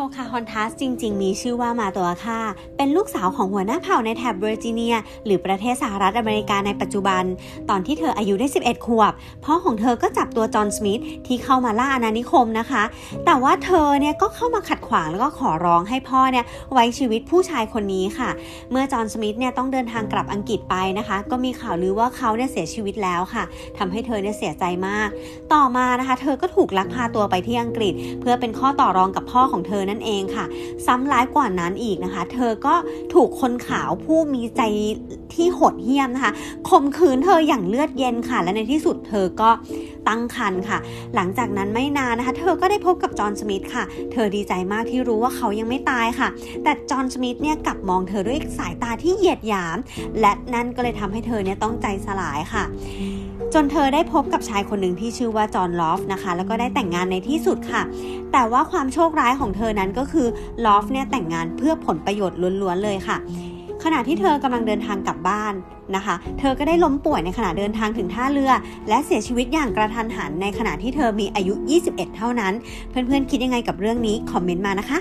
โพคาฮอนทัสจริง ๆ มีชื่อว่ามาตัวค่า เป็นลูกสาวของหัวหน้าเผ่าในแถบเวอร์จิเนีย หรือประเทศสหรัฐอเมริกาในปัจจุบัน ตอนที่เธออายุได้ 11 ขวบ พ่อของเธอก็จับตัวจอห์นสมิธที่เข้ามาล่าอาณานิคมนะคะ แต่ว่าเธอเนี่ยก็เข้ามาขัดขวางแล้วก็ขอร้องให้พ่อเนี่ยไว้ชีวิตผู้ชายคนนี้ค่ะ เมื่อจอห์นสมิธเนี่ยต้องเดินทางกลับอังกฤษไปนะคะ ก็มีข่าวลือว่าเขาเนี่ยเสียชีวิตแล้วค่ะทำให้เธอเนี่ยเสียใจมาก ต่อมานะคะ เธอก็ถูกลักพาตัวไปที่อังกฤษ เพื่อเป็นข้อต่อรองกับพ่อของเธอนั่นเองค่ะ ซ้ำร้ายกว่านั้นอีกนะคะ เธอก็ถูกคนขาวผู้มีใจที่โหดเหี้ยมนะคะข่มขืนเธออย่างเลือดเย็นค่ะ และในที่สุดเธอก็ตั้งครรภ์ค่ะ หลังจากนั้นไม่นานนะคะ เธอก็ได้พบกับจอห์นสมิธค่ะ เธอดีใจมากที่รู้ว่าเขายังไม่ตายค่ะ แต่จอห์นสมิธเนี่ยกลับมองเธอด้วยสายตาที่เหยียดหยาม และนั่นก็เลยทำให้เธอเนี่ยต้องใจสลายค่ะจนเธอได้พบกับชายคนหนึ่งที่ชื่อว่าจอห์นลอฟนะคะ แล้วก็ได้แต่งงานในที่สุดค่ะ แต่ว่าความโชคร้ายของเธอนั้นก็คือลอฟเนี่ยแต่งงานเพื่อผลประโยชน์ล้วนๆเลยค่ะ ณะที่เธอกำลังเดินทางกลับบ้านนะคะ เธอก็ได้ล้มป่วยในขณะเดินทางถึงท่าเรือ และเสียชีวิตอย่างกระทันหันในขณะที่เธอมีอายุ 21 เท่านั้น เพื่อนๆคิดยังไงกับเรื่องนี้คอมเมนต์มานะคะ